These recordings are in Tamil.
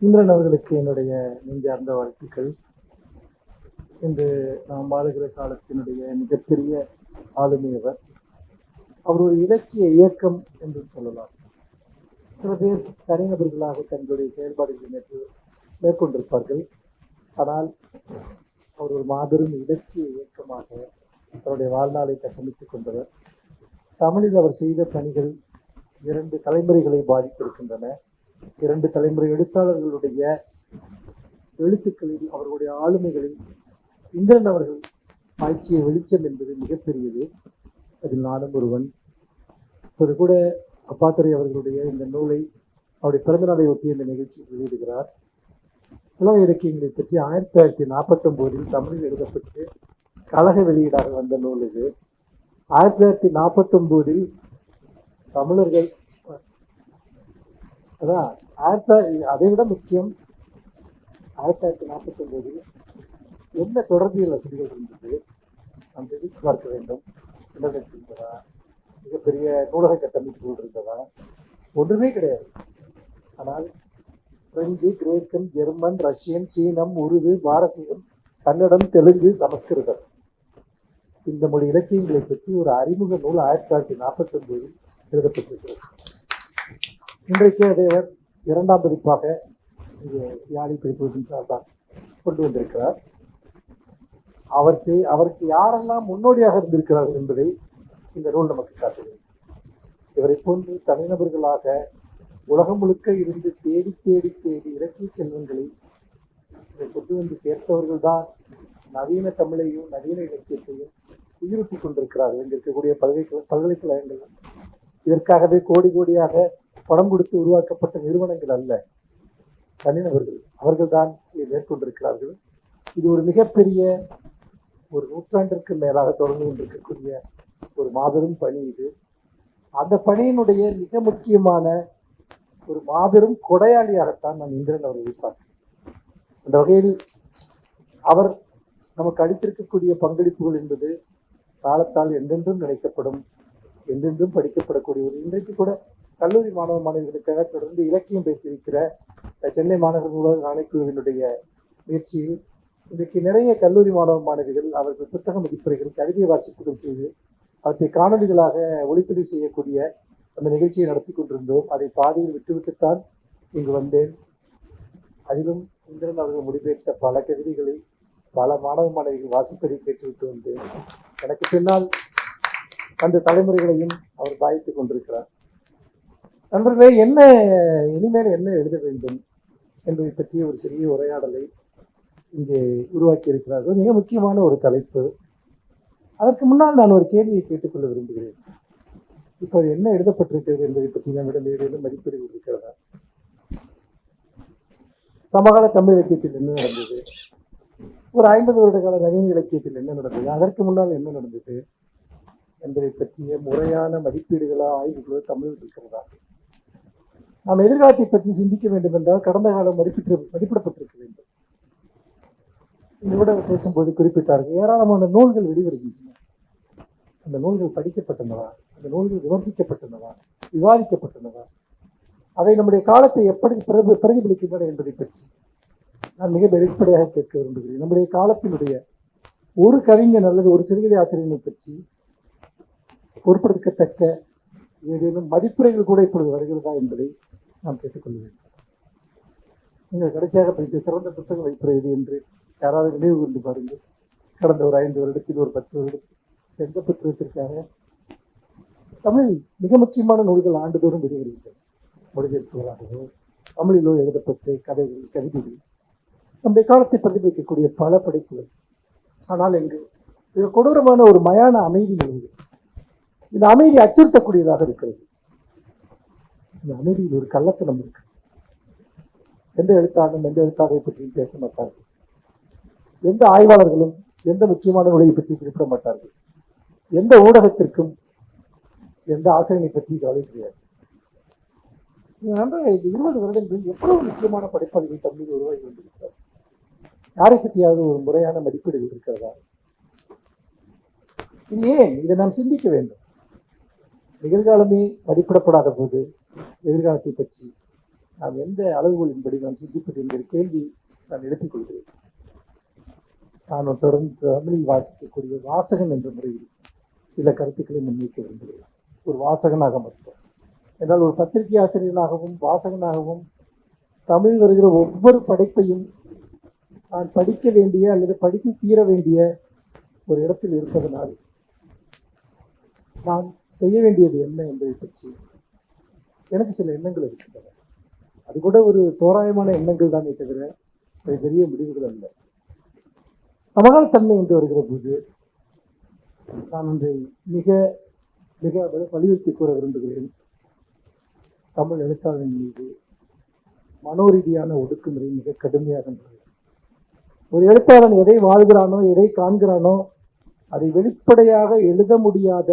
இந்திரன் அவர்களுக்கு என்னுடைய நெஞ்சார்ந்த வாழ்த்துக்கள். இன்று நாம் வாழுகிற காலத்தினுடைய மிகப்பெரிய ஆளுமையவர். அவர் ஒரு இலக்கிய இயக்கம் என்று சொல்லலாம். சில பேர் தனிநபர்களாக தங்களுடைய செயல்பாடுகளை மேற்று மேற்கொண்டிருப்பார்கள். ஆனால் அவர் ஒரு மாபெரும் இலக்கிய இயக்கமாக தன்னுடைய வாழ்நாளை கட்டமைத்துக் கொண்டவர். தமிழில் அவர் செய்த பணிகள் இரண்டு தலைமுறைகளை பாதித்திருக்கின்றன. இரண்டு தலைமுறை எழுத்தாளர்களுடைய எழுத்துக்களில் அவர்களுடைய ஆளுமைகளில் இந்திரன் அவர்கள் பாய்ச்சிய வெளிச்சம் என்பது மிகப்பெரியது. அதில் நானும் ஒருவன். இப்போது கூட அப்பாத்துறை அவர்களுடைய இந்த நூலை அவருடைய பிறந்தநாளை ஒட்டி இந்த நிகழ்ச்சி வெளியிடுகிறார். உலக இலக்கியங்களை பற்றி ஆயிரத்தி தொள்ளாயிரத்தி நாற்பத்தொம்போதில் தமிழில் எழுதப்பட்டு கழக வெளியீடாக வந்த நூல் இது. ஆயிரத்தி தொள்ளாயிரத்தி நாற்பத்தொம்போதில் தமிழர்கள் அதான் ஆயிரத்தி அதை விட முக்கியம் ஆயிரத்தி தொள்ளாயிரத்தி நாற்பத்தொம்போதில் என்ன தொடர்பியல் வசதிகள் இருந்தது நாம் தெரிவித்து பார்க்க வேண்டும். இன்டர்நெட் இருந்ததா? மிகப்பெரிய நூலக கட்டமைப்புகள் இருந்ததா? ஒன்றுமே கிடையாது. ஆனால் பிரெஞ்சு கிரேக்கம் ஜெர்மன் ரஷ்யன் சீனம் உருது பாரசீகம் கன்னடம் தெலுங்கு சமஸ்கிருதம். இந்த மொழி இலக்கியங்களை பற்றி ஒரு அறிமுக நூல் ஆயிரத்தி தொள்ளாயிரத்தி நாற்பத்தி ஒன்பதில் எழுதப்பட்டிருக்கிறது. இன்றைக்கு தேவர் இரண்டாம் பதிப்பாக யாழி பிரிப்பதின் சார்பாக கொண்டு வந்திருக்கிறார். அவர் செய் அவருக்கு யாரெல்லாம் முன்னோடியாக இருந்திருக்கிறார்கள் என்பதை இந்த நூல் நமக்கு காட்டுகிறது. இவரை போன்று தனிநபர்களாக உலகம் முழுக்க இருந்து தேடி தேடி தேடி இலக்கிய செல்வங்களை இதை கொண்டு வந்து சேர்த்தவர்கள் தான் நவீன தமிழையும் நவீன இலக்கியத்தையும் உயிரூட்டி கொண்டிருக்கிறார்கள். இங்க இருக்கக்கூடிய பல்கலை பல்கலைக்கழகங்கள். இதற்காகவே கோடி கோடியாக பணம் கொடுத்து உருவாக்கப்பட்ட நிறுவனங்கள் அல்ல தனிநபர்கள். அவர்கள்தான் இதை மேற்கொண்டிருக்கிறார்கள். இது ஒரு மிகப்பெரிய ஒரு நூற்றாண்டிற்கு மேலாக தொடர்ந்து கொண்டிருக்கக்கூடிய ஒரு மாபெரும் பணி இது. அந்த பணியினுடைய மிக முக்கியமான ஒரு மாபெரும் கொடையாளியாகத்தான் நான் இந்திரன் அவரை பார்க்கிறேன். அந்த வகையில் அவர் நமக்கு அளித்திருக்கக்கூடிய பங்களிப்புகள் என்பது காலத்தால் என்றென்றும் நினைக்கப்படும் என்றென்றும் படிக்கப்படக்கூடிய ஒரு இன்றைக்கு கூட கல்லூரி மாணவ மாணவிகளுக்காக தொடர்ந்து இலக்கியம் பேசியிருக்கிற சென்னை மாநகர நூலக ஆணைக்குழுவினுடைய முயற்சியில் இன்றைக்கு நிறைய கல்லூரி மாணவ மாணவிகள் அவர்கள் புத்தக மதிப்புரைகள் கவிதை வாசிப்புகள் செய்து அவற்றை காணொலிகளாக ஒளிப்பதிவு செய்யக்கூடிய அந்த நிகழ்ச்சியை நடத்தி கொண்டிருந்தோம். அதை பாதியில் விட்டுவிட்டுத்தான் இங்கு வந்தேன். அதிலும் இந்திரன் அவர்கள் முடிவெடுத்த பல கவிதைகளை பல மாணவ மாணவிகள் வாசிப்பதை கேட்டுவிட்டு வந்தேன். எனக்கு பின்னால் அந்த தலைமுறைகளையும் அவர் பாதித்துக் கொண்டிருக்கிறார். நண்பர்களே என்ன இனிமேல் என்ன எழுத வேண்டும் என்பதை பற்றிய ஒரு சிறிய உரையாடலை இங்கே உருவாக்கி இருக்கிறார்கள் மிக முக்கியமான ஒரு தலைப்பு. அதற்கு முன்னால் நான் ஒரு கேள்வியை கேட்டுக்கொள்ள விரும்புகிறேன். இப்போ என்ன எழுதப்பட்டிருக்கிறது என்பதை பற்றி நம்மிடம் ஏதேனும் மதிப்பீடு இருக்கிறதா? சமகால தமிழ் இலக்கியத்தில் என்ன நடந்தது? ஒரு ஐம்பது வருட கால நவீன இலக்கியத்தில் என்ன நடந்தது? அதற்கு முன்னால் என்ன நடந்தது என்பதை பற்றிய முறையான மதிப்பீடுகளா ஆய்வுகளோ தமிழில் இருக்கிறதா? நாம் எதிர்காலத்தை பற்றி சிந்திக்க வேண்டும் என்றால் கடந்த காலம் மதிப்பிட்டு மதிப்பிடப்பட்டிருக்க வேண்டும். இதோட பேசும்போது குறிப்பிட்டார்கள் ஏராளமான நூல்கள் வெளிவருகின்றன. அந்த நூல்கள் படிக்கப்பட்டனவா? அந்த நூல்கள் விமர்சிக்கப்பட்டனவா? விவாதிக்கப்பட்டனவா? அவை நம்முடைய காலத்தை எப்படி பிரதி பிரதிபலிக்கின்றன என்பதை பற்றி நான் மிக வெளிப்படையாக கேட்க விரும்புகிறேன். நம்முடைய காலத்தினுடைய ஒரு கவிஞன் அல்லது ஒரு சிறுகதை ஆசிரியனை பற்றி பொருட்படுத்தத்தக்க ஏதேனும் மதிப்புரைகள் கூட இப்பொழுது வருகிறதா என்பதை நாம் கேட்டுக்கொள்ள வேண்டும் நீங்கள் கடைசியாக படித்த சிறந்த புத்தகம் வைப்பது எது என்று யாராவது நினைவு கொண்டு பாருங்கள். கடந்த ஒரு ஐந்து வருடத்தில் ஒரு பத்து வருடத்தில் எந்த புத்தகத்திற்காக? தமிழ் மிக முக்கியமான நூல்கள் ஆண்டுதோறும் வெளிவருகின்றன. மொழிபெயர்ப்புகளாகவோ தமிழிலோ எழுதப்பட்ட கதைகள் கவிதைகள் நம்முடைய காலத்தை பிரதிபலிக்கக்கூடிய பல படைப்புகள். ஆனால் எங்கு மிக கொடூரமான ஒரு மயான அமைதி இந்த அமைதி அச்சுறுத்தக்கூடியதாக இருக்கிறது. இந்த அமைதியில் ஒரு கள்ளத்தனம் இருக்கு. எந்த எழுத்தாளரும் எந்த எழுத்தாளரை பற்றியும் பேச மாட்டார்கள். எந்த ஆய்வாளர்களும் எந்த முக்கியமான பற்றி குறிப்பிட மாட்டார்கள். எந்த ஊடகத்திற்கும் எந்த ஆசிரியனை பற்றி கவலை கிடையாது. நன்றாக இருபது வருடங்களில் எவ்வளவு முக்கியமான படைப்பாளிகள் தமிழில் உருவாகி கொண்டிருக்கிறார் யாரை பற்றியாவது ஒரு முறையான மதிப்பீடுகள் இருக்கிறதா இது ஏன்? இதை நாம் சிந்திக்க வேண்டும். நிகழ்காலமே மதிப்பிடப்படாத போது எதிர்காலத்தை பற்றி நாம் எந்த அளவுகளின்படி நாம் சிந்திப்பது என்கிற கேள்வி நான் எழுப்பிக் கொள்கிறேன். நான் தொடர்ந்து தமிழில் வாசிக்கக்கூடிய வாசகன் என்ற முறையில் சில கருத்துக்களை முன்வைக்க விரும்புகிறேன். ஒரு வாசகனாக மட்டும். என்றால் ஒரு பத்திரிகை ஆசிரியனாகவும் வாசகனாகவும் தமிழ் வருகிற ஒவ்வொரு படைப்பையும் நான் படிக்க வேண்டிய அல்லது படித்து தீர வேண்டிய ஒரு இடத்தில் இருப்பதனால் நான் செய்ய வேண்டியது என்ன என்பதை பற்றி எனக்கு சில எண்ணங்கள் இருக்கின்றன. அது கூட ஒரு தோராயமான எண்ணங்கள் தானே தவிர அது பெரிய முடிவுகள் அல்ல. சமகாலத்தன்மை என்று வருகிற போது நான் ஒன்றை மிக மிக வலியுறுத்தி கூற விரும்புகிறேன். தமிழ் எழுத்தாளன் மீது மனோரீதியான ஒடுக்குமுறை மிக கடுமையாக உள்ளது. ஒரு எழுத்தாளன் எதை வாழ்கிறானோ எதை காண்கிறானோ அதை வெளிப்படையாக எழுத முடியாத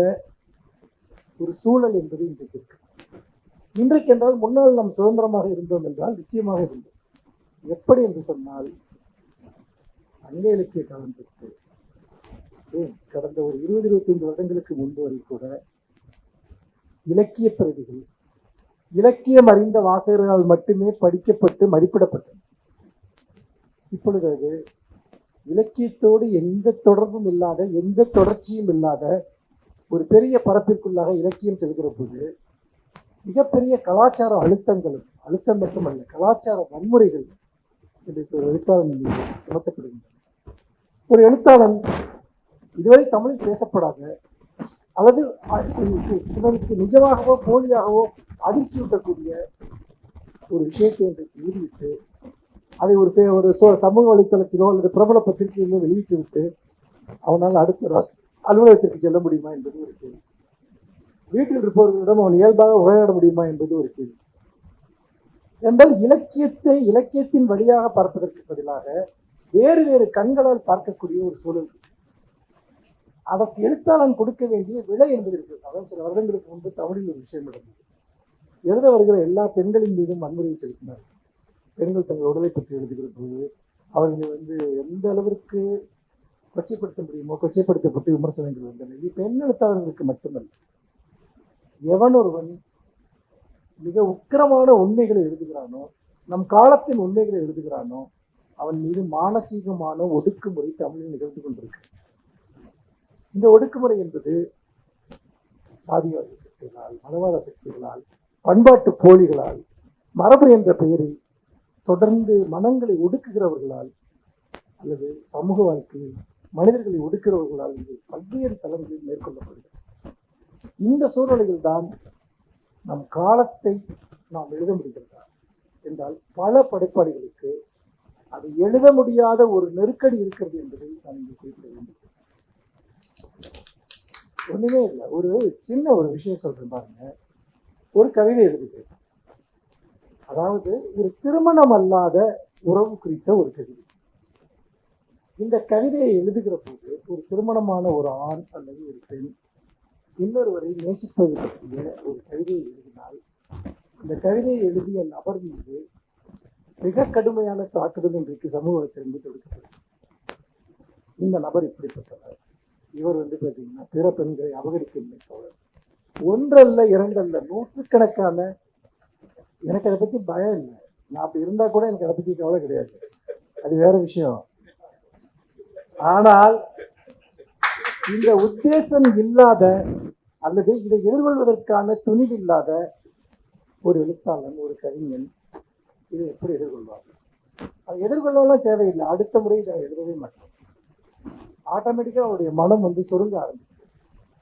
ஒரு சூழல் என்பது இன்றைக்கு இருக்கு. இன்றைக்கு என்றால் முன்னால் நாம் சுதந்திரமாக இருந்தோம் என்றால் நிச்சயமாக இருந்தோம். எப்படி என்று சொன்னால் சங்க இலக்கிய காலத்திற்கு ஏன் கடந்த ஒரு இருபது இருபத்தைந்து வருடங்களுக்கு முன்பு வரை கூட இலக்கிய பிரதிகள் இலக்கியம் அறிந்த வாசகர்களால் மட்டுமே படிக்கப்பட்டு மதிப்பிடப்பட்டது இப்பொழுது அது இலக்கியத்தோடு எந்த தொடர்பும் இல்லாத எந்த தொடர்ச்சியும் இல்லாத ஒரு பெரிய பரப்பிற்குள்ளாக இலக்கியம் செல்கிற போது மிகப்பெரிய கலாச்சார அழுத்தங்களும் அழுத்தம் மட்டுமல்ல கலாச்சார வன்முறைகள் என்று ஒரு எழுத்தாளன் மீது சுமத்தப்படுகின்றன ஒரு எழுத்தாளன் இதுவரை தமிழில் பேசப்படாத அல்லது சிலருக்கு நிஜமாகவோ போலியாகவோ அதிர்ச்சி ஊட்டக்கூடிய ஒரு விஷயத்தை இன்றைக்கு ஈடுவிட்டு அதை ஒரு பே- ஒரு சோ- சமூக வலைத்தளத்திலோ அல்லது பிரபல பத்திரிகையிலோ வெளியிட்டு விட்டு அவனால் அடுத்த அலுவலகத்திற்கு செல்ல முடியுமா என்பது ஒரு கேள்வி. வீட்டில் இருப்பவர்களிடம் அவன் இயல்பாக உரையாட முடியுமா என்பது ஒரு கேள்வி. என்றால் இலக்கியத்தை இலக்கியத்தின் வழியாக பார்ப்பதற்கு பதிலாக வேறு வேறு கண்களால் பார்க்கக்கூடிய ஒரு சூழல் அதற்கு எழுத்தாளன் கொடுக்க வேண்டிய விலை என்பது இருக்கிறது அதாவது சில வருடங்களுக்கு முன்பு தமிழில் ஒரு விஷயம் நடந்தது. எழுத வருகிற எல்லா பெண்களின் மீதும் வன்முறையை செலுத்தினார் பெண்கள் தங்கள் உடலை பற்றி எழுதுகிற போது அவர்களை வந்து எந்த அளவிற்கு கொச்சைப்படுத்த முடியுமோ கொச்சைப்படுத்தப்பட்டு விமர்சனங்கள் வந்தன. இது பெண் எழுத்தாளர்களுக்கு மட்டுமல்ல. எவன் ஒருவன் மிக உக்கிரமான உண்மைகளை எழுதுகிறானோ நம் காலத்தின் உண்மைகளை எழுதுகிறானோ அவன் மீது மானசீகமான ஒடுக்குமுறை தமிழில் நிகழ்ந்து கொண்டிருக்கு. இந்த ஒடுக்குமுறை என்பது சாதிவாத சக்திகளால் மதவாத சக்திகளால் பண்பாட்டு போலிகளால் மரபு என்ற பெயரில் தொடர்ந்து மனங்களை ஒடுக்குகிறவர்களால் அல்லது சமூக வாழ்க்கையில் மனிதர்களை ஒடுக்கிறவர்களால் இது பல்வேறு தளங்களில் மேற்கொள்ளப்படுகிறது. இந்த சூழ்நிலையில் தான் நம் காலத்தை நாம் எழுத முடிகிறதா என்றால் பல படைப்பாளிகளுக்கு அது எழுத முடியாத ஒரு நெருக்கடி இருக்கிறது என்பதை நான் இங்கே குறிப்பிட வேண்டும் ஒண்ணுமே இல்லை. ஒரு சின்ன ஒரு விஷயம் சொல்றேன் பாருங்க. ஒரு கவிதை எழுதுகிறேன். அதாவது ஒரு திருமணம் அல்லாத உறவு குறித்த ஒரு கவிதை. இந்த கவிதையை எழுதுகிற போது ஒரு திருமணமான ஒரு ஆண் அல்லது ஒரு பெண் இன்னொருவரை நேசிப்பது பற்றிய ஒரு கவிதையை எழுதினால் இந்த கவிதையை எழுதிய நபர் மீது மிக கடுமையான தாக்குதல் இன்றைக்கு சமூகத்திலிருந்து தொடுக்கப்படும் இந்த நபர் இப்படிப்பட்டவர். இவர் வந்து பார்த்தீங்கன்னா பிற பெண்களை அபகரிக்க நினைப்பவர் ஒன்றல்ல இரண்டல்ல நூற்றுக்கணக்கான எனக்கு அதை பற்றி பயம் இல்லை. நான் அப்படி இருந்தால் கூட எனக்கு அதை பற்றி கவலை கிடையாது. அது வேற விஷயம். ஆனால் இந்த உத்தேசம் இல்லாத அல்லது இதை எதிர்கொள்வதற்கான துணிவு இல்லாத ஒரு எழுத்தாளன் ஒரு கவிஞன் இதை எப்படி எதிர்கொள்வார்? அதை எதிர்கொள்ளலாம் தேவையில்லை. அடுத்த முறை இதை எழுதவே மாட்டான். ஆட்டோமேட்டிக்காக அவனுடைய மனம் வந்து சுருங்க ஆரம்பிக்கும்.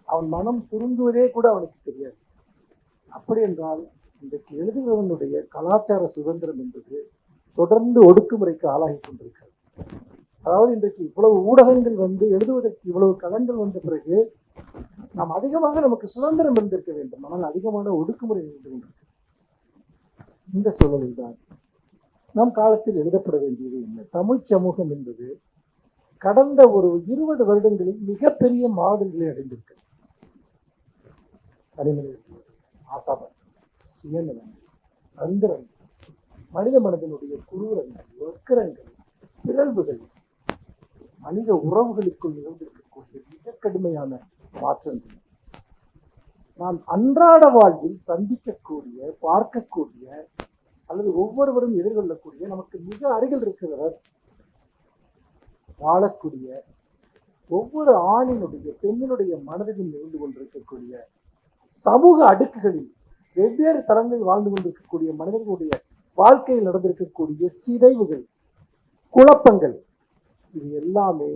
அவன் மனம் சுருங்குவதே கூட அவனுக்கு தெரியாது. அப்படி என்றால் இன்றைக்கு எழுதுகிறவனுடைய கலாச்சார சுதந்திரம் என்பது தொடர்ந்து ஒடுக்குமுறைக்கு ஆளாகி கொண்டிருக்கிறது. அதாவது இன்றைக்கு இவ்வளவு ஊடகங்கள் வந்து எழுதுவதற்கு இவ்வளவு களங்கள் வந்த பிறகு நாம் அதிகமாக நமக்கு சுதந்திரம் இருந்திருக்க வேண்டும். ஆனால் அதிகமான ஒடுக்குமுறை இருந்து கொண்டிருக்கு இந்த சூழலில் தான் நம் காலத்தில் எழுதப்பட வேண்டியது என்ன? தமிழ் சமூகம் என்பது கடந்த ஒரு இருபது வருடங்களில் மிகப்பெரிய மாடுகளை அடைந்திருக்கு தனிமனித ஆசாபாசம் சுயநலம் தந்திரம் மனித மனதினுடைய குரூரங்கள் வக்கரங்கள் பிறழ்வுகள் மனித உறவுகளுக்குள் நிகழ்ந்திருக்கக்கூடிய மிக கடுமையான மாற்றங்கள். நாம் அன்றாட வாழ்வில் சந்திக்கக்கூடிய பார்க்கக்கூடிய அல்லது ஒவ்வொருவரும் எதிர்கொள்ளக்கூடிய நமக்கு மிக அருகில் இருக்கிறவர் வாழக்கூடிய ஒவ்வொரு ஆணினுடைய பெண்ணினுடைய மனதிலும் இருந்து கொண்டிருக்கக்கூடிய சமூக அடுக்குகளில் வெவ்வேறு தளங்களில் வாழ்ந்து கொண்டிருக்கக்கூடிய மனிதர்களுடைய வாழ்க்கையில் நடந்திருக்கக்கூடிய சிதைவுகள் குழப்பங்கள் இது எல்லாமே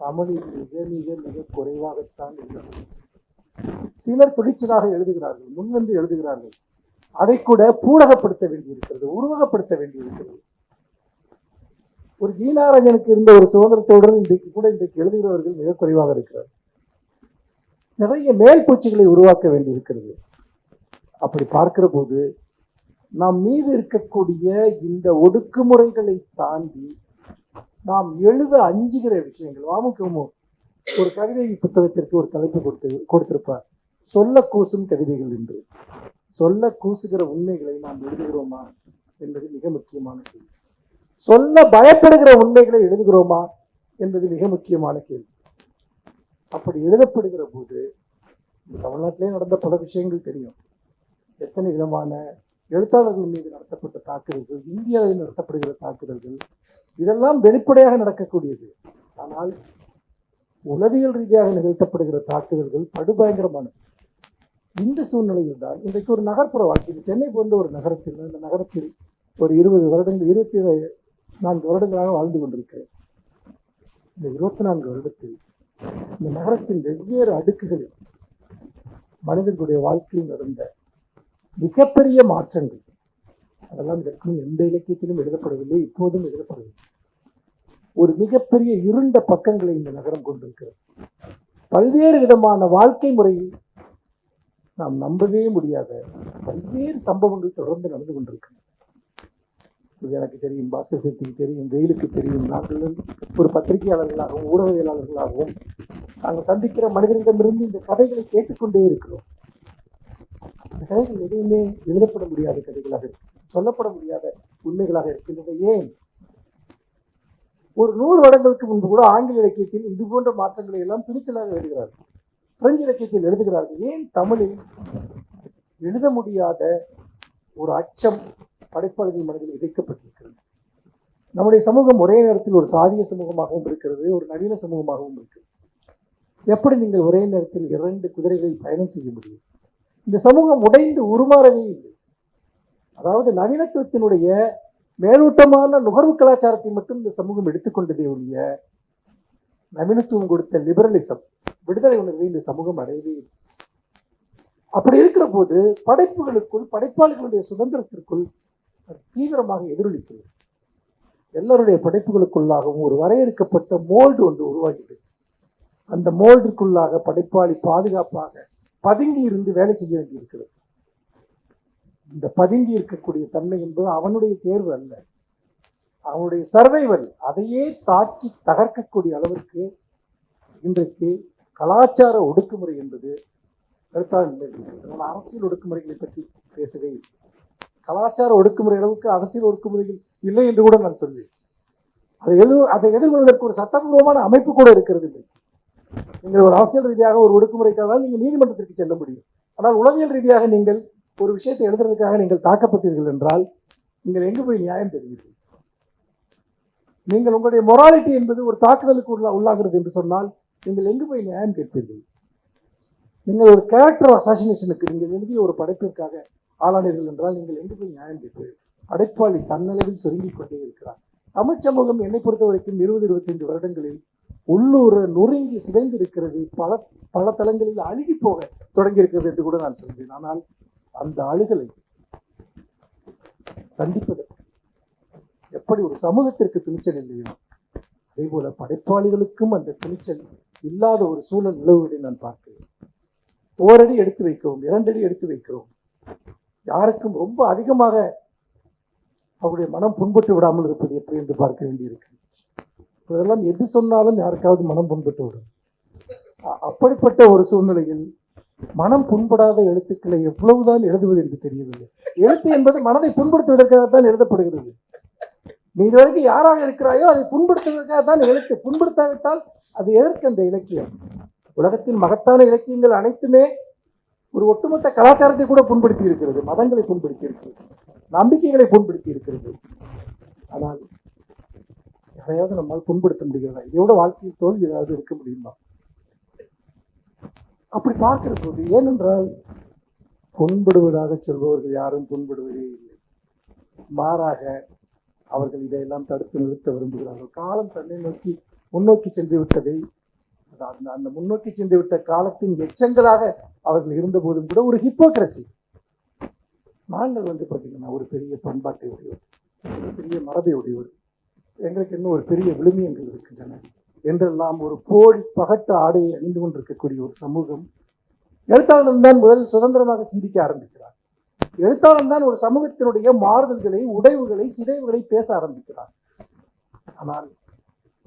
தமிழில் மிக மிக மிக குறைவாகத்தான் உள்ளது சிலர் துணிச்சலாக எழுதுகிறார்கள் முன்வந்து எழுதுகிறார்கள். அதை கூட பூடகப்படுத்த வேண்டியிருக்கிறது உருவகப்படுத்த வேண்டியிருக்கிறது. ஒரு ஜீனாராஜனுக்கு இருந்த ஒரு சுதந்திரத்தோடு இன்றைக்கு கூட இன்றைக்கு எழுதுகிறவர்கள் மிக குறைவாக இருக்கிறார் நிறைய மேல் பூச்சிகளை உருவாக்க வேண்டியிருக்கிறது. அப்படி பார்க்கிற போது நாம் மீது இருக்கக்கூடிய இந்த ஒடுக்குமுறைகளை தாண்டி நாம் எழுத அஞ்சுகிற விஷயங்கள். வாமுகமோ ஒரு கவிதை புத்தகத்திற்கு ஒரு தலைப்பு கொடுத்து கொடுத்திருப்பார். சொல்ல கூசும் கவிதைகள் என்று. சொல்ல கூசுகிற உண்மைகளை நாம் எழுதுகிறோமா என்பது மிக முக்கியமான கேள்வி. சொல்ல பயப்படுகிற உண்மைகளை எழுதுகிறோமா என்பது மிக முக்கியமான கேள்வி. அப்படி எழுதப்படுகிற போது தமிழ்நாட்டிலே நடந்த பல விஷயங்கள் தெரியும். எத்தனை விதமான எழுத்தாளர்கள் மீது நடத்தப்பட்ட தாக்குதல்கள் இந்தியாவில் நடத்தப்படுகிற தாக்குதல்கள் இதெல்லாம் வெளிப்படையாக நடக்கக்கூடியது. ஆனால் உளவியல் ரீதியாக நிகழ்த்தப்படுகிற தாக்குதல்கள் படுபயங்கரமானது. இந்த சூழ்நிலையில் தான் இன்றைக்கு ஒரு நகர்ப்புற வாழ்க்கை சென்னை போன்ற ஒரு நகரத்தில் அந்த நகரத்தில் ஒரு இருபது வருடங்கள் இருபத்தி நான்கு வருடங்களாக வாழ்ந்து கொண்டிருக்கிறேன். இந்த இருபத்தி நான்கு வருடத்தில் இந்த நகரத்தின் வெவ்வேறு அடுக்குகளில் மனிதர்களுடைய வாழ்க்கையில் நடந்த மிகப்பெரிய மாற்றங்கள். அதெல்லாம் இதற்கும் எந்த இலக்கியத்திலும் எழுதப்படவில்லை இப்போதும் எழுதப்படவில்லை. ஒரு மிகப்பெரிய இருண்ட பக்கங்களை இந்த நகரம் கொண்டிருக்கிறது. பல்வேறு விதமான வாழ்க்கை முறையில் நாம் நம்பவே முடியாத பல்வேறு சம்பவங்கள் தொடர்ந்து நடந்து கொண்டிருக்கின்றன இது எனக்கு தெரியும் பாஸ்கர் தெரியும் வெயிலுக்கு தெரியும். நாங்கள் ஒரு பத்திரிகையாளர்களாகவும் ஊடகவியலாளர்களாகவும் நாங்கள் சந்திக்கிற மனிதர்களிடமிருந்து இந்த கதைகளை கேட்டுக்கொண்டே இருக்கிறோம். கதைகள் எதுவுமே எழுதப்பட முடியாத கதைகளாக இருக்கு சொல்லப்பட முடியாத உண்மைகளாக இருக்கின்றது ஏன்? ஒரு நூறு வருடங்களுக்கு முன்பு கூட ஆங்கில இலக்கியத்தில் இது போன்ற மாற்றங்களை எல்லாம் துணிச்சலாக எழுதுகிறார்கள். பிரெஞ்சு இலக்கியத்தில் எழுதுகிறார்கள். ஏன் தமிழில் எழுத முடியாத ஒரு அச்சம் படைப்பாளர்கள் மனதில் விதைக்கப்பட்டிருக்கிறது? நம்முடைய சமூகம் ஒரே நேரத்தில் ஒரு சாதிய சமூகமாகவும் இருக்கிறது ஒரு நவீன சமூகமாகவும் இருக்கிறது. எப்படி நீங்கள் ஒரே நேரத்தில் இரண்டு குதிரைகளில் பயணம் செய்ய முடியும்? இந்த சமூகம் உடைந்து உருமாறவே இல்லை. அதாவது நவீனத்துவத்தினுடைய மேலோட்டமான நுகர்வு கலாச்சாரத்தை மட்டும் இந்த சமூகம் எடுத்துக்கொண்டதே ஒழிய நவீனத்துவம் கொடுத்த லிபரலிசம் விடுதலை உணர்வை இந்த சமூகம் அடையவே இல்லை. அப்படி இருக்கிற போது படைப்புகளுக்குள் படைப்பாளிகளுடைய சுதந்திரத்திற்குள் அது தீவிரமாக எதிரொலிக்கிறது. எல்லாருடைய படைப்புகளுக்குள்ளாகவும் ஒரு வரையறுக்கப்பட்ட மோல்டு ஒன்று உருவாகிட்டு அந்த மோல்டுக்குள்ளாக படைப்பாளி பாதுகாப்பாக பதுங்கி இருந்து வேலை செய்ய வேண்டியிருக்கிறது. இந்த பதுங்கி இருக்கக்கூடிய தன்மை என்பது அவனுடைய தேர்வு அல்ல. அவனுடைய சர்வைவல் அதையே தாக்கி தகர்க்கக்கூடிய அளவிற்கு இன்றைக்கு கலாச்சார ஒடுக்குமுறை என்பது கருத்தாக அதனால் அரசியல் ஒடுக்குமுறைகளை பற்றி பேசுகை கலாச்சார ஒடுக்குமுறை அளவுக்கு அரசியல் ஒடுக்குமுறைகள் இல்லை என்று கூட நான் சொல்வேன். அதை எதிர் அதை எதிர்கொள்வதற்கு ஒரு சட்டபூர்வமான அமைப்பு கூட இருக்கிறது இல்லை. நீங்கள் ஒரு அரசியல் ரீதியாக ஒரு ஒடுக்குமுறைக்காக நீங்கள் நீதிமன்றத்திற்கு செல்ல முடியும். ஆனால் உளவியல் ரீதியாக நீங்கள் ஒரு விஷயத்தை எழுதுறதுக்காக நீங்கள் தாக்கப்பட்டீர்கள் என்றால் நீங்கள் எங்கு போய் நியாயம் பெறுவீர்கள்? நீங்கள் உங்களுடைய மொராலிட்டி என்பது ஒரு தாக்குதலுக்கு உள்ள உள்ளாகிறது என்று சொன்னால் நீங்கள் எங்கு போய் நியாயம் கேட்பீர்கள்? நீங்கள் ஒரு கேரக்டர் அசாசினேஷனுக்கு நீங்கள் எழுதிய ஒரு படைப்பிற்காக ஆளானீர்கள் என்றால் நீங்கள் எங்கு போய் நியாயம் கேட்பீர்கள்? படைப்பாளி தன்னளவில் சுருங்கிக் கொண்டே இருக்கிறார். தமிழ் சமூகம் என்னை பொறுத்த வரைக்கும் இருபது இருபத்தைந்து வருடங்களில் உள்ளூர் நொறுங்கி சிதைந்து இருக்கிறது பல பல தளங்களில் அழுகி போக தொடங்கி இருக்கிறது என்று கூட நான் சொல்கிறேன் ஆனால் அந்த அழுகலை சந்திப்பதற்கு எப்படி ஒரு சமூகத்திற்கு துணிச்சல் இல்லையோ அதே போல படைப்பாளிகளுக்கும் அந்த துணிச்சல் இல்லாத ஒரு சூழல் நிலவுவதை நான் பார்க்கிறேன். ஓரடி எடுத்து வைக்கிறோம் இரண்டடி எடுத்து வைக்கிறோம். யாருக்கும் ரொம்ப அதிகமாக அவருடைய மனம் புண்பட்டு விடாமல் இருப்பது எப்படி என்று பார்க்க வேண்டியிருக்கு இதெல்லாம் எது சொன்னாலும் யாருக்காவது மனம் புண்பட்டு விடும். அப்படிப்பட்ட ஒரு சூழ்நிலையில் மனம் புண்படாத எழுத்துக்களை எவ்வளவுதான் எழுதுவது என்று தெரியவில்லை. எழுத்து என்பது மனதை புண்படுத்துவதற்காகத்தான் எழுதப்படுகிறது. நீ இதுவரைக்கும் யாராக இருக்கிறாயோ அதை புண்படுத்துவதற்காக தான் எழுத்து புண்படுத்தாவிட்டால் அது எதற்கு அந்த இலக்கியம்? உலகத்தின் மகத்தான இலக்கியங்கள் அனைத்துமே ஒரு ஒட்டுமொத்த கலாச்சாரத்தை கூட புண்படுத்தி இருக்கிறது மதங்களை புண்படுத்தி இருக்கிறது நம்பிக்கைகளை புண்படுத்தி இருக்கிறது. ஆனால் யாரையாவது நம்மால் புண்படுத்த முடிகிறதா? இதோட வாழ்க்கையில் தோல்வி ஏதாவது இருக்க முடியுமா? அப்படி பார்க்கிற போது ஏனென்றால் புண்படுவதாக சொல்பவர்கள் யாரும் புண்படுவதே இல்லை. மாறாக அவர்கள் இதையெல்லாம் தடுத்து நிறுத்த விரும்புகிறார்கள். காலம் தன்னை நோக்கி முன்னோக்கி சென்று விட்டதை அந்த அந்த முன்னோக்கி சென்று விட்ட காலத்தின் எச்சங்களாக அவர்கள் இருந்தபோதும் கூட ஒரு ஹிப்போக்ரசி நாங்கள் வந்து பார்த்தீங்கன்னா ஒரு பெரிய பண்பாட்டை உடையவர் ஒரு பெரிய மரபை உடையவர். எங்களுக்கு இன்னும் ஒரு பெரிய விழுமியங்கள் இருக்கின்றன. என்றெல்லாம் ஒரு போலி பகட்டு ஆடையை அணிந்து கொண்டிருக்கக்கூடிய ஒரு சமூகம் எழுத்தாளன் தான் முதல் சுதந்திரமாக சிந்திக்க ஆரம்பிக்கிறார். எழுத்தாளன் தான் ஒரு சமூகத்தினுடைய மாறுதல்களை உடைவுகளை சிதைவுகளை பேச ஆரம்பிக்கிறார். ஆனால்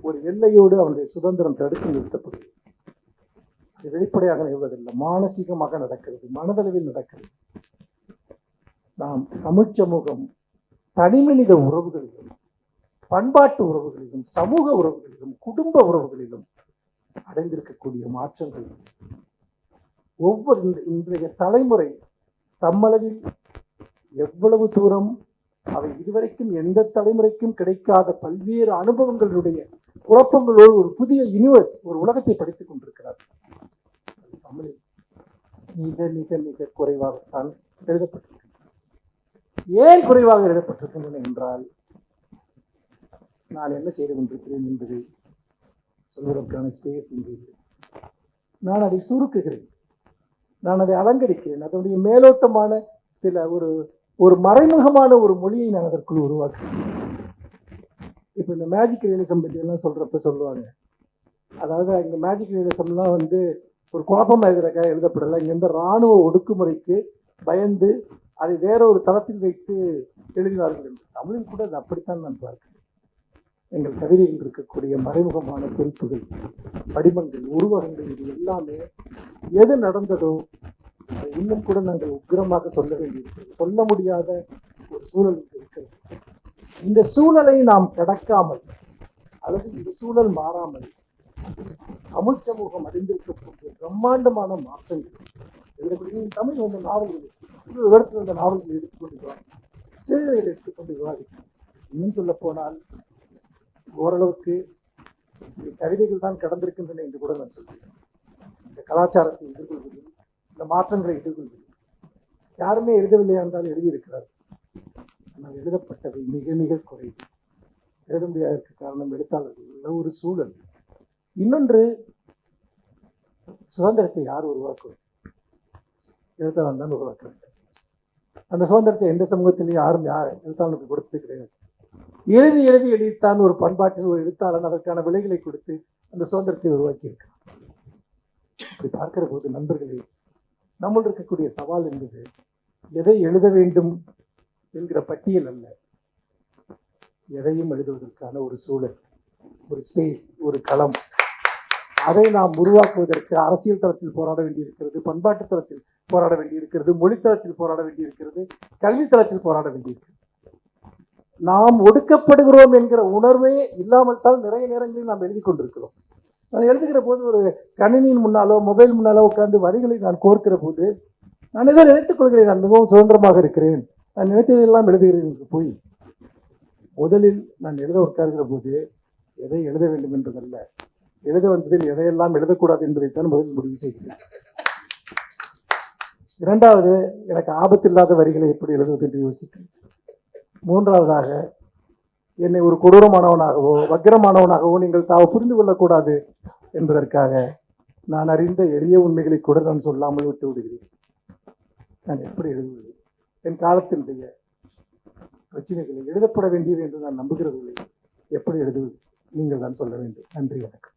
ஒரு எல்லையோடு அவனுடைய சுதந்திரம் தடுத்து நிறுத்தப்படுகிறது. அது வெளிப்படையாக நிகழ்வதில்லை. மானசீகமாக நடக்கிறது. மனதளவில் நடக்கிறது. நாம் தமிழ் சமூகம் தனிமனித உறவுகளிலும் பண்பாட்டு உறவுகளிலும் சமூக உறவுகளிலும் குடும்ப உறவுகளிலும் அடைந்திருக்கக்கூடிய மாற்றங்கள். ஒவ்வொரு இன்றைய தலைமுறை தம்மளவில் எவ்வளவு தூரம் அவை இதுவரைக்கும் எந்த தலைமுறைக்கும் கிடைக்காத பல்வேறு அனுபவங்களுடைய குழப்பங்களோடு ஒரு புதிய யூனிவர்ஸ் ஒரு உலகத்தை படித்துக் கொண்டிருக்கிறார். தமிழில் மிக மிக மிக குறைவாகத்தான் எழுதப்பட்டிருக்கிறது. ஏன் குறைவாக எழுதப்பட்டிருக்கின்றன என்றால் நான் என்ன செய்து கொண்டிருக்கிறேன் என்பதை சொல்வதற்கான ஸ்பேஸ் இங்கே நான் அதை சுருக்குகிறேன். நான் அதை அலங்கரிக்கிறேன். அதனுடைய மேலோட்டமான சில ஒரு ஒரு மறைமுகமான ஒரு மொழியை நான் அதற்குள் உருவாக்குறேன் இப்போ இந்த மேஜிக் ரியலிசம் பற்றியெல்லாம் சொல்கிறப்ப சொல்லுவாங்க. அதாவது இந்த மேஜிக் ரியலிசம்லாம் வந்து ஒரு குழப்பமாக இருக்கிறக்காக எழுதப்படலை. இங்க இந்த இராணுவ ஒடுக்குமுறைக்கு பயந்து அதை வேற ஒரு தளத்தில் வைத்து எழுதினார்கள் என்று. தமிழில் கூட அது அப்படித்தான் நான் பார்க்கிறேன். எங்கள் கவிதையில் இருக்கக்கூடிய மறைமுகமான குறிப்புகள் படிமங்கள் உருவகங்கள் இது எல்லாமே எது நடந்ததோ அதை இன்னும் கூட நாங்கள் உக்கிரமாக சொல்ல வேண்டியிருக்கிறது. சொல்ல முடியாத ஒரு சூழல் இருக்கிறது. இந்த சூழலை நாம் கடக்காமல் அல்லது இந்த சூழல் மாறாமல் தமிழ் சமூகம் அடைந்திருக்கக்கூடிய பிரம்மாண்டமான மாற்றங்கள் எழுதக்கூடிய தமிழ் வந்த நாவல்கள் விவரத்தில் வந்த நாவல்கள் எடுத்துக்கொண்டு விவாதிக்கும் சிறுநீர் எடுத்துக்கொண்டு விவாதிக்கும் இன்னும் சொல்ல போனால் ஓரளவுக்கு கவிதைகள் தான் கடந்திருக்கின்றன என்று கூட நான் சொல்கிறேன் இந்த கலாச்சாரத்தை எதிர்கொள்வதில் இந்த மாற்றங்களை எதிர்கொள்வதில் யாருமே எழுதவில்லையா என்றால் எழுதியிருக்கிறார். ஆனால் எழுதப்பட்டவை மிக மிக குறைவு. எழுத முடியாததற்கு காரணம் எழுத்தாளர்கள் உள்ள ஒரு சூழல். இன்னொன்று சுதந்திரத்தை யார் உருவாக்குவது எழுத்தாளன் தான் உருவாக்க வேண்டும். அந்த சுதந்திரத்தை எந்த சமூகத்திலையும் யாரும் யார் எழுத்தாளனுக்கு கொடுத்தது கிடையாது. எழுதி எழுதி எழுதித்தான் ஒரு பண்பாட்டில் ஒரு எழுத்தாளன் அதற்கான விலைகளை கொடுத்து அந்த சுதந்திரத்தை உருவாக்கி இருக்கிறான் அப்படி பார்க்கிற போது நண்பர்களே நம்மள் இருக்கக்கூடிய சவால் என்பது எதை எழுத வேண்டும் என்கிற பட்டியல் அல்ல. எதையும் எழுதுவதற்கான ஒரு சூழல் ஒரு ஸ்பேஸ் ஒரு களம். அதை நாம் உருவாக்குவதற்கு அரசியல் தளத்தில் போராட வேண்டியிருக்கிறது பண்பாட்டு தளத்தில் போராட வேண்டியிருக்கிறது மொழி தளத்தில் போராட வேண்டியிருக்கிறது கல்வி தளத்தில் போராட வேண்டியிருக்கிறது. நாம் ஒடுக்கப்படுகிறோம் என்கிற உணர்வே இல்லாமல் தான் நிறைய நேரங்களில் நாம் எழுதி கொண்டிருக்கிறோம். நான் எழுதுகிற போது ஒரு கணினியின் முன்னாலோ மொபைல் முன்னாலோ உட்கார்ந்து வரிகளை நான் கோர்க்கிற போது நான் ஏதோ நினைத்துக் கொள்கிறேன் நான் மிகவும் சுதந்திரமாக இருக்கிறேன். நான் நினைத்ததெல்லாம் எழுதுகிறேன் என்று போய் முதலில் நான் எழுத உட்கார்கிற போது எதை எழுத வேண்டும் என்பதல்ல எழுத வந்ததில் எதையெல்லாம் எழுதக்கூடாது என்பதைத்தான் முதலில் முடிவு செய்கிறேன். இரண்டாவது எனக்கு ஆபத்தில்லாத வரிகளை எப்படி எழுதுவது என்று யோசிக்கிறேன். மூன்றாவதாக என்னை ஒரு கொடூரமானவனாகவோ வக்கிரமானவனாகவோ நீங்கள் தாவ புரிந்து கொள்ளக்கூடாது என்பதற்காக நான் அறிந்த எளிய உண்மைகளை கூட நான் சொல்லாமல் விட்டு விடுகிறேன். நான் எப்படி எழுதுவது? என் காலத்தினுடைய பிரச்சனைகளை எழுதப்பட வேண்டியது என்று நான் நம்புகிறதில்லை. எப்படி எழுதுவது? நீங்கள் தான் சொல்ல வேண்டும். நன்றி வணக்கம்.